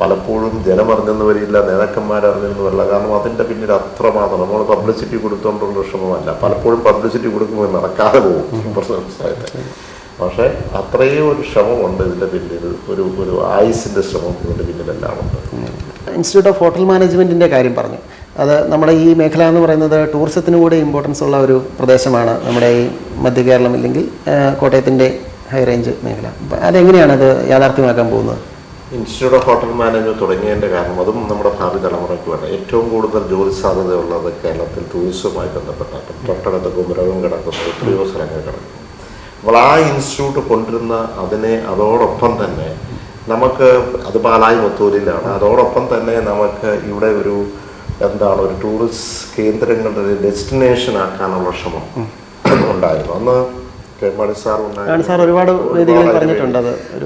പലപ്പോഴും ജനമറിഞ്ഞെന്ന് വരില്ല നേതാക്കന്മാരറിഞ്ഞെന്ന് വരില്ല കാരണം അതിന്റെ പിന്നിൽ അത്രമാത്രം നമ്മൾ പബ്ലിസിറ്റി കൊടുത്തുകൊണ്ടുള്ള ശ്രമമല്ല. പലപ്പോഴും പബ്ലിസിറ്റി കൊടുക്കുമ്പോൾ നടക്കാതെ പോകും. പ്രശ്നമായിട്ട് പക്ഷേ അത്രയും ഒരു ശ്രമമുണ്ട് ഇതിന്റെ പിന്നിൽ. ഒരു ഒരു ആയുസിന്റെ ശ്രമം ഇതിന്റെ പിന്നിലെല്ലാം ഉണ്ട് ഇൻസ്റ്റിറ്റ്യൂട്ട് ഓഫ് ഹോട്ടൽ മാനേജ്മെന്റിന്റെ കാര്യം പറഞ്ഞു. അത് നമ്മുടെ ഈ മേഖല എന്ന് പറയുന്നത് ടൂറിസത്തിന് കൂടെ ഇമ്പോർട്ടൻസ് ഉള്ള ഒരു പ്രദേശമാണ് നമ്മുടെ ഈ മധ്യ കേരളം ഇല്ലെങ്കിൽ കോട്ടയത്തിന്റെ ഹൈ റേഞ്ച് മേഖല. അതെങ്ങനെയാണ് അത് യാഥാർത്ഥ്യമാക്കാൻ പോകുന്നത്? ഇൻസ്റ്റിറ്റ്യൂട്ട് ഓഫ് ഹോട്ടൽ മാനേജ്മെന്റ് തുടങ്ങിയതിന്റെ കാരണം അതും നമ്മുടെ ഭാവി തലമുറയ്ക്ക് വേണം ഏറ്റവും കൂടുതൽ ജോലി സാധ്യതയുള്ളത് കേരളത്തിൽ ടൂറിസവുമായി ബന്ധപ്പെട്ട തൊട്ടടുത്ത കുമരകം കിടക്കുന്നു എത്രയോ സ്ഥലങ്ങൾ കിടക്കുന്നു. അപ്പോൾ ആ ഇൻസ്റ്റിറ്റ്യൂട്ട് കൊണ്ടുവരുന്ന അതിനെ അതോടൊപ്പം തന്നെ നമുക്ക് അത് പാലായി മുത്തൂരിലാണ്. അതോടൊപ്പം തന്നെ നമുക്ക് ഇവിടെ ഒരു എന്താണ് ഒരു ടൂറിസ്റ്റ് കേന്ദ്രങ്ങളുടെ ഒരു ഡെസ്റ്റിനേഷൻ ആക്കാനുള്ള ശ്രമം ഉണ്ടായിരുന്നു. അന്ന് സാർ സാർ ഒരുപാട്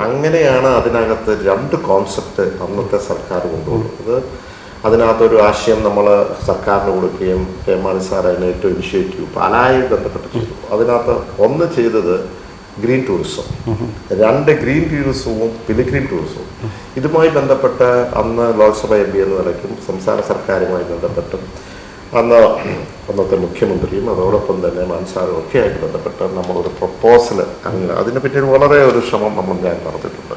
അങ്ങനെയാണ് അതിനകത്ത് രണ്ട് കോൺസെപ്റ്റ് അന്നത്തെ സർക്കാർ കൊണ്ടുവന്നത്. അതിനകത്തൊരു ആശയം നമ്മൾ സർക്കാരിന് കൊടുക്കുകയും കെ മാണി സാർ അതിന് ഏറ്റവും ഇനിഷ്യേറ്റീവ് പാലായി ബന്ധപ്പെട്ട് ചെയ്തു. അതിനകത്ത് ഒന്ന് ചെയ്തത് ഗ്രീൻ ടൂറിസം രണ്ട് ഗ്രീൻ ടൂറിസവും പിലിഗ്രീൻ ടൂറിസവും ഇതുമായി ബന്ധപ്പെട്ട് അന്ന് ലോക്സഭ എം പി എന്ന നിലയ്ക്കും സംസ്ഥാന സർക്കാരുമായി ബന്ധപ്പെട്ടും അന്ന് അന്നത്തെ മുഖ്യമന്ത്രിയും അതോടൊപ്പം തന്നെ മാൻസാറും ഒക്കെ ആയിട്ട് ബന്ധപ്പെട്ട് നമ്മളൊരു പ്രപ്പോസൽ അങ്ങനെ അതിനെപ്പറ്റി വളരെ ഒരു ശ്രമം നമ്മൾ ഞാൻ നടത്തിയിട്ടുണ്ട്.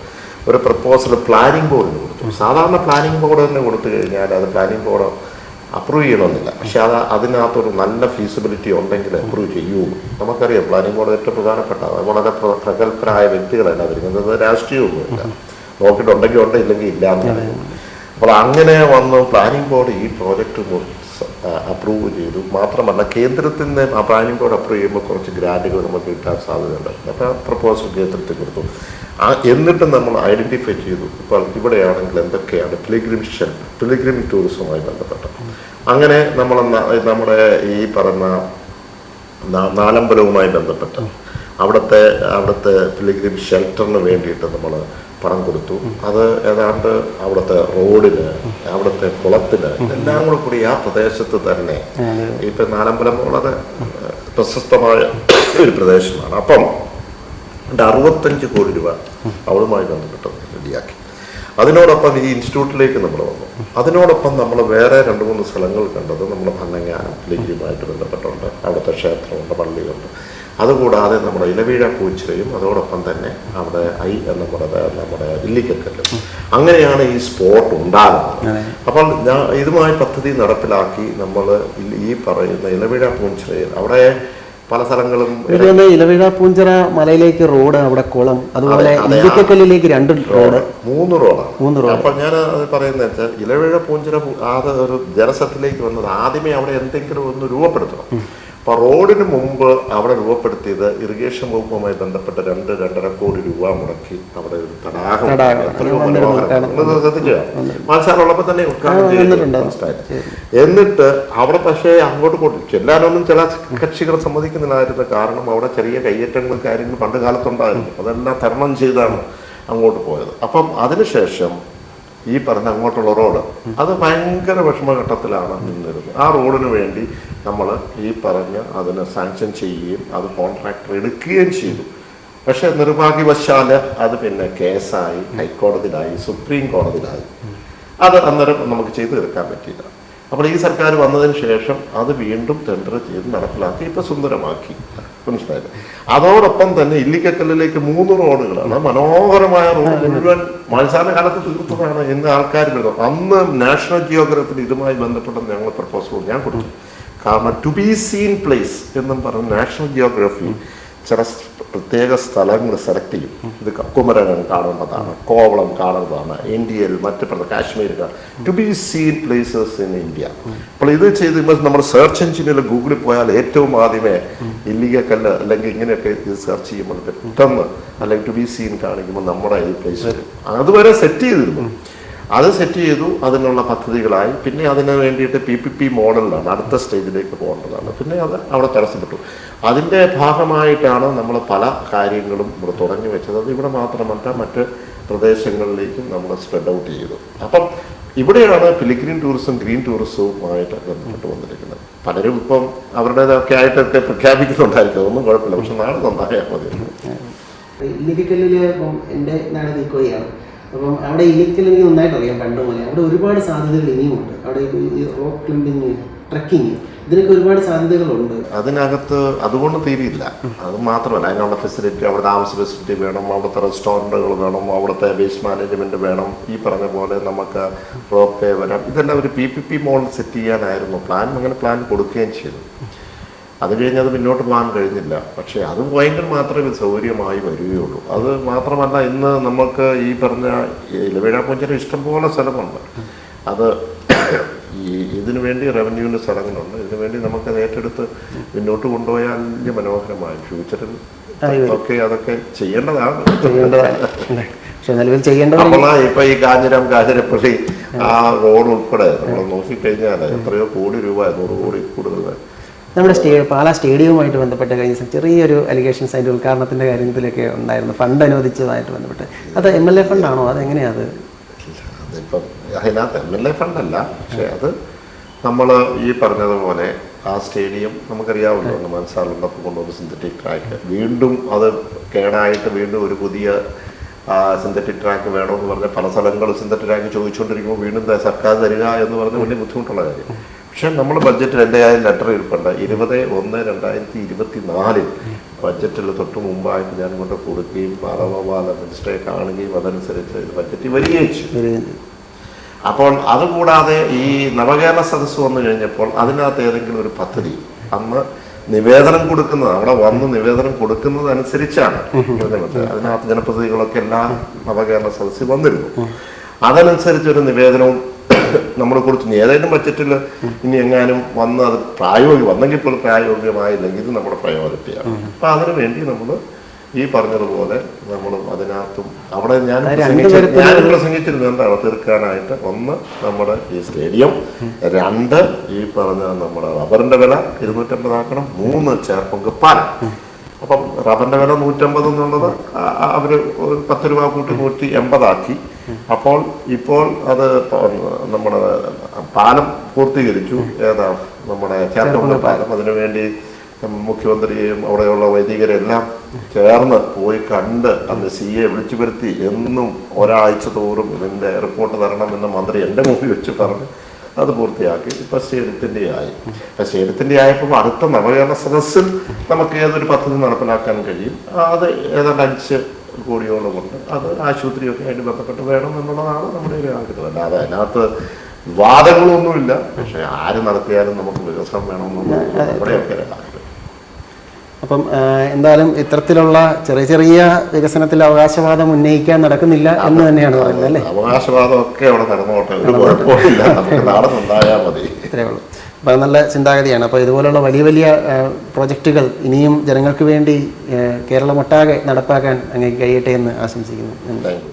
ഒരു പ്രപ്പോസൽ പ്ലാനിംഗ് ബോർഡിന് കൊടുത്തു. സാധാരണ പ്ലാനിംഗ് ബോർഡ് തന്നെ കൊടുത്തു കഴിഞ്ഞാൽ അത് പ്ലാനിംഗ് ബോർഡ് അപ്രൂവ് ചെയ്യണമെന്നില്ല. പക്ഷെ അത് അതിനകത്തൊരു നല്ല ഫീസിബിലിറ്റി ഉണ്ടെങ്കിൽ അപ്രൂവ് ചെയ്യുള്ളൂ നമുക്കറിയാം പ്ലാനിംഗ് ബോർഡ് ഏറ്റവും പ്രധാനപ്പെട്ട വളരെ പ്ര- പ്രഗത്ഭരായ വ്യക്തികളല്ല വരുന്നത്. രാഷ്ട്രീയമൊന്നുമില്ല നോക്കിയിട്ടുണ്ടെങ്കിൽ ഉണ്ട് ഇല്ലെങ്കിൽ ഇല്ല എന്ന് അപ്പോൾ അങ്ങനെ വന്ന് പ്ലാനിംഗ് ബോർഡ് ഈ പ്രോജക്റ്റ് അപ്രൂവ് ചെയ്തു. മാത്രമല്ല കേന്ദ്രത്തിൽ നിന്ന് ആ പ്ലാനിംഗ് ബോർഡ് അപ്രൂവ് ചെയ്യുമ്പോൾ കുറച്ച് ഗ്രാൻഡുകൾ നമുക്ക് കിട്ടാൻ സാധ്യതയുണ്ട്. അപ്പോൾ പ്രപ്പോസൽ കേന്ദ്രത്തിൽ കൊടുത്തു. ആ എന്നിട്ട് നമ്മൾ ഐഡന്റിഫൈ ചെയ്തു. ഇപ്പോൾ ഇവിടെയാണെങ്കിൽ എന്തൊക്കെയാണ് പിലിഗ്രിമിഷൻ പിലിഗ്രിമി പിലിഗ്രിം ടൂറിസവുമായി ബന്ധപ്പെട്ട്. അങ്ങനെ നമ്മൾ നമ്മുടെ ഈ പറഞ്ഞ നാലമ്പലവുമായി ബന്ധപ്പെട്ട്. അവിടുത്തെ അവിടുത്തെ പിലിഗ്രിം ഷെൽട്ടറിന് വേണ്ടിയിട്ട് നമ്മൾ പണം കൊടുത്തു. അത് ഏതാണ്ട് അവിടുത്തെ റോഡിന് അവിടുത്തെ കുളത്തിന് എല്ലാം കൂടെ കൂടി ആ പ്രദേശത്ത് തന്നെ ഇപ്പം നാലമ്പലം വളരെ പ്രശസ്തമായ ഒരു പ്രദേശമാണ്. അപ്പം അറുപത്തഞ്ച് കോടി രൂപ അവളുമായി ബന്ധപ്പെട്ട് റെഡിയാക്കി. അതിനോടൊപ്പം ഈ ഇൻസ്റ്റിറ്റ്യൂട്ടിലേക്ക് നമ്മൾ വന്നു. അതിനോടൊപ്പം നമ്മൾ വേറെ രണ്ട് മൂന്ന് സ്ഥലങ്ങൾ കണ്ടത് നമ്മൾ ഭരണങ്ങാനം ലിംഗിയുമായിട്ട് ബന്ധപ്പെട്ടുണ്ട്. അവിടുത്തെ ക്ഷേത്രമുണ്ട് പള്ളിയുണ്ട്. അതുകൂടാതെ നമ്മുടെ ഇലവീഴ പൂച്ചിലയും അതോടൊപ്പം തന്നെ അവിടെ ഐ നമ്മുടെ നമ്മുടെ ഇല്ലിക്കക്കല്ലും. അങ്ങനെയാണ് ഈ സ്പോട്ട് ഉണ്ടാകുന്നത്. അപ്പോൾ ഞാൻ ഇതുമായി പദ്ധതി നടപ്പിലാക്കി നമ്മൾ ഈ പറയുന്ന ഇലവീഴ പൂഞ്ചിറയിൽ അവിടെ പല സ്ഥലങ്ങളും ഇലവീഴ പൂഞ്ചിറ മലയിലേക്ക് റോഡ് അവിടെ കുളം അതുപോലെ അതെ, അതെ. ഇല്ലിക്കക്കല്ലിലേക്ക് രണ്ട് റോഡ് മൂന്ന് റോഡാണ്. മൂന്ന് റോഡ്. അപ്പൊ ഞാൻ അത് പറയുന്നത് വെച്ചാൽ ഇലവിഴ പൂഞ്ചിറ അത് ഒരു ജലസത്തിലേക്ക് വന്നത് ആദ്യമേ അവിടെ എന്തെങ്കിലും ഒന്ന് രൂപപ്പെടുത്തണം. അപ്പൊ റോഡിന് മുമ്പ് അവിടെ രൂപപ്പെടുത്തിയത് ഇറിഗേഷൻ വകുപ്പുമായി ബന്ധപ്പെട്ട രണ്ട് രണ്ടര കോടി രൂപ മുടക്കി അവിടെ ഒരു തടാകം. എത്രയോ അത് വന്നിരുന്നു. മനോഹരം. ശ്രദ്ധിക്കുക മത്സരമുള്ളപ്പോൾ തന്നെ ഉദ്ഘാടനം. എന്നിട്ട് അവിടെ പക്ഷേ അങ്ങോട്ട് കൊണ്ട് ചെല്ലാനൊന്നും ചില കക്ഷികൾ സമ്മതിക്കുന്നില്ലായിരുന്നു കാരണം അവിടെ ചെറിയ കയ്യേറ്റങ്ങളും കാര്യങ്ങളും പണ്ട് കാലത്തുണ്ടായിരുന്നു അതെല്ലാം തരണം ചെയ്താണ് അങ്ങോട്ട് പോയത് അപ്പം അതിനുശേഷം ഈ പറഞ്ഞ അങ്ങോട്ടുള്ള റോഡ് അത് ഭയങ്കര വിഷമഘട്ടത്തിലാണ് നിന്നിരുന്നത് ആ റോഡിന് വേണ്ടി നമ്മൾ ഈ പറഞ്ഞ അതിന് സാങ്ഷൻ ചെയ്യുകയും അത് കോൺട്രാക്ടർ എടുക്കുകയും ചെയ്തു. പക്ഷെ നിർഭാഗ്യവശാൽ അത് പിന്നെ കേസായി ഹൈക്കോടതിയിലായി സുപ്രീം കോടതിയിലായി. അത് അന്നേരം നമുക്ക് ചെയ്തു തീർക്കാൻ പറ്റിയില്ല. അപ്പോൾ ഈ സർക്കാർ വന്നതിന് ശേഷം അത് വീണ്ടും ടെൻഡർ ചെയ്ത് നടപ്പിലാക്കി ഇപ്പം സുന്ദരമാക്കി. മനസ്സിലായത് അതോടൊപ്പം തന്നെ ഇല്ലിക്കക്കല്ലിലേക്ക് മൂന്ന് റോഡുകളാണ് മനോഹരമായ റോഡ് മുഴുവൻ മത്സര കാലത്ത് തീർത്തതാണ് എന്ന് ആൾക്കാർ വരുന്നത് അന്ന് നാഷണൽ ജിയോഗ്രഫിയിൽ ഇതുമായി ബന്ധപ്പെട്ട ഞങ്ങൾ പ്രപ്പോസൽ ഞാൻ കൊടുത്തു. കാരണം ടു ബി സീൻ പ്ലേസ് എന്നും പറഞ്ഞ് നാഷണൽ ജിയോഗ്രഫി ചില പ്രത്യേക സ്ഥലങ്ങൾ സെലക്ട് ചെയ്യും. ഇത് കുമരകം കാണേണ്ടതാണ് കോവളം കാണേണ്ടതാണ് ഇന്ത്യയിൽ മറ്റു പ്രദേശം Kashmir to be seen places in India അപ്പോൾ ഇത് ചെയ്ത് നമ്മൾ സെർച്ച് എഞ്ചിനിൽ ഗൂഗിളിൽ പോയാൽ ഏറ്റവും ആദ്യമേ ഇല്ലികക്കല്ല് അല്ലെങ്കിൽ ഇങ്ങനെയൊക്കെ ഇത് സെർച്ച് ചെയ്യുമ്പോൾ പെട്ടെന്ന് അല്ലെങ്കിൽ ടു ബി സീൻ കാണിക്കുമ്പോൾ നമ്മുടെ ഈ പ്ലേസ് വരും അതുവരെ സെറ്റ് ചെയ്തിരുന്നു. അത് സെറ്റ് ചെയ്തു അതിനുള്ള പദ്ധതികളായി. പിന്നെ അതിന് വേണ്ടിയിട്ട് പി പി പി മോഡലിലാണ് അടുത്ത സ്റ്റേജിലേക്ക് പോകേണ്ടതാണ്. പിന്നെ അത് അവിടെ തടസ്സപ്പെട്ടു. അതിന്റെ ഭാഗമായിട്ടാണ് നമ്മൾ പല കാര്യങ്ങളും ഇവിടെ തുടങ്ങി വെച്ചത്. അത് ഇവിടെ മാത്രമല്ല മറ്റ് പ്രദേശങ്ങളിലേക്കും നമ്മൾ സ്പ്രെഡ് ഔട്ട് ചെയ്തു. അപ്പം ഇവിടെയാണ് പിലിഗ്രീൻ ടൂറിസം ഗ്രീൻ ടൂറിസവുമായിട്ട് ബന്ധപ്പെട്ട് വന്നിരിക്കുന്നത്. പലരും ഇപ്പം അവരുടേതൊക്കെ ആയിട്ടൊക്കെ പ്രഖ്യാപിക്കുന്നുണ്ടായിരിക്കും. അതൊന്നും കുഴപ്പമില്ല. പക്ഷെ നാളെ നന്നായാൽ മതി. ഇല്ലിക്കല്ലിൽ എന്റെ നാട് തീക്കോയാണ് അപ്പം അവിടെ ഇല്ലിക്കൽ എനിക്ക് നന്നായിട്ട് അറിയാം പണ്ട് മുതലേ. അവിടെ ഒരുപാട് സാധ്യതകൾ ഇനിയുമുണ്ട് അവിടെ ഈ റോക്ക് ക്ലൈമ്പിങ് ട്രക്കിങ് ഇതിനൊക്കെ ഒരുപാട് സാധ്യതകളുണ്ട്. അതിനകത്ത് അതുകൊണ്ട് തീരില്ല അത് മാത്രമല്ല അതിനുള്ള ഫെസിലിറ്റി അവിടെ താമസ ഫെസിലിറ്റി വേണം അവിടുത്തെ റെസ്റ്റോറന്റുകൾ വേണം അവിടുത്തെ വേസ്റ്റ് മാനേജ്മെന്റ് വേണം. ഈ പറഞ്ഞ പോലെ നമുക്ക് റോപ്പ് വരാം. ഇതെല്ലാം ഒരു P P P model set ചെയ്യാനായിരുന്നു. പ്ലാൻ അങ്ങനെ പ്ലാൻ കൊടുക്കുകയും ചെയ്തു. അത് കഴിഞ്ഞ് അത് മുന്നോട്ട് പോകാൻ കഴിഞ്ഞില്ല. പക്ഷേ അത് പോയെങ്കിൽ മാത്രമേ സൗകര്യമായി വരികയുള്ളൂ. അത് മാത്രമല്ല ഇന്ന് നമുക്ക് ഈ പറഞ്ഞ ഇലവേഴാപ്പൂഞ്ചിന് ഇഷ്ടംപോലെ സ്ഥലമുണ്ട്. അത് ഈ ഇതിനു വേണ്ടി റവന്യൂവിന്റെ സ്ഥലങ്ങളുണ്ട്. ഇതിനു വേണ്ടി നമുക്ക് ഏറ്റെടുത്ത് മുന്നോട്ട് കൊണ്ടുപോയാൽ വലിയ മനോഹരമായി ഫ്യൂച്ചറിൽ ഒക്കെ അതൊക്കെ ചെയ്യേണ്ടതാണ്. ചെയ്യേണ്ടതാണ്? പക്ഷെ നിലവിൽ ചെയ്യേണ്ടത് ഇപ്പൊ ഈ കാഞ്ഞിരം കാഞ്ഞിരപ്പള്ളി ആ റോഡ് ഉൾപ്പെടെ നമ്മൾ നോക്കിക്കഴിഞ്ഞാൽ എത്രയോ കോടി രൂപ നൂറ് കോടി കൂടുതൽ നമ്മുടെ സ്റ്റേ പാല സ്റ്റേഡിയവുമായിട്ട് ബന്ധപ്പെട്ട കഴിഞ്ഞ ദിവസം ചെറിയൊരു അലിഗേഷൻസ് അതിന്റെ ഉദ്ഘാടനത്തിന്റെ കാര്യത്തിലൊക്കെ ഉണ്ടായിരുന്നു. ഫണ്ട് അനുവദിച്ചതായിട്ട് ബന്ധപ്പെട്ട്. അത് എം എൽ എ ഫണ്ടാണോ? അതെങ്ങനെയാണ് അത്? അതിപ്പം അതിനകത്ത് എം എൽ എ ഫണ്ടല്ല. പക്ഷേ അത് നമ്മൾ ഈ പറഞ്ഞതുപോലെ ആ സ്റ്റേഡിയം നമുക്കറിയാമല്ലോ. മനസ്സാലുള്ളപ്പോൾ കൊണ്ടുവന്ന സിന്തറ്റിക് ട്രാക്ക് വീണ്ടും അത് കേടായിട്ട് വീണ്ടും ഒരു പുതിയ സിന്തറ്റിക് ട്രാക്ക് വേണമെന്ന് പറഞ്ഞ പല സ്ഥലങ്ങളും സിന്തറ്റിക് ട്രാക്ക് ചോദിച്ചുകൊണ്ടിരിക്കുമ്പോൾ വീണ്ടും സർക്കാർ തരിക എന്ന് പറഞ്ഞ വലിയ ബുദ്ധിമുട്ടുള്ള കാര്യം. പക്ഷെ നമ്മൾ ബഡ്ജറ്റിൽ എന്റെ ആ ലെറ്റർ ഇരിപ്പുണ്ട് ഇരുപത് ഒന്ന് രണ്ടായിരത്തി ഇരുപത്തി നാലിൽ ബഡ്ജറ്റിൽ തൊട്ട് മുമ്പായിട്ട് ഞാൻ കൊണ്ട് കൊടുക്കുകയും പാലവാല മിനിസ്റ്ററെ കാണുകയും അതനുസരിച്ച് ബഡ്ജറ്റ് വരികയും ചെയ്തു. അപ്പോൾ അതുകൂടാതെ ഈ നവകേരള സദസ്സ് വന്നു കഴിഞ്ഞപ്പോൾ അതിനകത്ത് ഏതെങ്കിലും ഒരു പദ്ധതി അന്ന് നിവേദനം കൊടുക്കുന്നത് അവിടെ വന്ന് നിവേദനം കൊടുക്കുന്നത് അനുസരിച്ചാണ് അതിനകത്ത് ജനപ്രതിനിധികളൊക്കെ എല്ലാ നവകേരള സദസ്സിൽ വന്നിരുന്നു. അതനുസരിച്ച് ഒരു നിവേദനവും നമ്മൾ കൊടുത്തു. ഏതായാലും ബഡ്ജറ്റിൽ ഇനി എങ്ങാനും വന്ന് അത് പ്രായോഗികം വന്നെങ്കിൽ പോലും പ്രായോഗികമായില്ലെങ്കിൽ ഇത് നമ്മുടെ പ്രയോറിറ്റിയാണ് അപ്പൊ അതിനു വേണ്ടി നമ്മൾ ഈ പറഞ്ഞതുപോലെ നമ്മൾ അതിനകത്തും അവിടെ ഞാൻ ഞാൻ പ്രസംഗിച്ചിരുന്നത് എന്താണ് തീർക്കാനായിട്ട് ഒന്ന് നമ്മുടെ ഈ സ്റ്റേഡിയം രണ്ട് ഈ പറഞ്ഞ നമ്മുടെ റബ്ബറിന്റെ വില ഇരുന്നൂറ്റമ്പതാക്കണം മൂന്ന് ചേർപ്പുങ്ക് പാലം അപ്പം റബ്ബറിന്റെ വില നൂറ്റമ്പത് എന്നുള്ളത് ഒരു പത്ത് രൂപ കൂട്ടി നൂറ്റി എൺപതാക്കി. അപ്പോൾ ഇപ്പോൾ അത് നമ്മുടെ പാലം പൂർത്തീകരിച്ചു. ഏതാ നമ്മുടെ ചേർത്തുള്ള പാലം. അതിനുവേണ്ടി മുഖ്യമന്ത്രിയും അവിടെയുള്ള വൈദികരെല്ലാം ചേർന്ന് പോയി കണ്ട് അന്ന് സി എ വിളിച്ചു വരുത്തി എന്നും ഒരാഴ്ച തോറും ഇതിന്റെ റിപ്പോർട്ട് തരണമെന്ന് മന്ത്രി എന്റെ മുമ്പിൽ വെച്ച് പറഞ്ഞ്. അത് പൂർത്തിയാക്കി. ഇപ്പൊ സ്റ്റേഡിയത്തിന്റെ ആയി. അപ്പൊ സ്റ്റേഡിയത്തിന്റെ ആയപ്പോൾ അടുത്ത നവകേരള സദസ്സിൽ നമുക്ക് ഏതൊരു പദ്ധതി നടപ്പിലാക്കാൻ കഴിയും? അത് ഏതാണ്ട് അഞ്ച് കോടിയോളം ഉണ്ട്. അത് ആശുപത്രിയൊക്കെ ആയിട്ട് ബന്ധപ്പെട്ട് വേണം എന്നുള്ളതാണ് നമ്മുടെ ഒരു ആഗ്രഹം. അല്ലാതെ അതിനകത്ത് വാദങ്ങളൊന്നുമില്ല. പക്ഷെ ആര് നടത്തിയാലും നമുക്ക് വികസനം വേണമെന്നുള്ള നമ്മുടെയൊക്കെ അപ്പം എന്തായാലും ഇത്തരത്തിലുള്ള ചെറിയ ചെറിയ വികസനത്തിൽ അവകാശവാദം ഉന്നയിക്കാൻ നടക്കുന്നില്ല എന്ന് തന്നെയാണ് പറയുന്നത് അല്ലേ? അവകാശവാദമൊക്കെ അവിടെ നടന്നോട്ടെ. ഒരു കുഴപ്പമില്ല. നമുക്ക് നാളെ ഉണ്ടായാൽ മതി. ഇത്രയേ ഉള്ളൂ. അപ്പോൾ നല്ല ചിന്താഗതിയാണ്. അപ്പോൾ ഇതുപോലുള്ള വലിയ വലിയ പ്രോജക്റ്റുകൾ ഇനിയും ജനങ്ങൾക്ക് വേണ്ടി കേരളമൊട്ടാകെ നടപ്പാക്കാൻ അങ്ങനെ കഴിയട്ടെ എന്ന് ആശംസിക്കുന്നു. താങ്ക്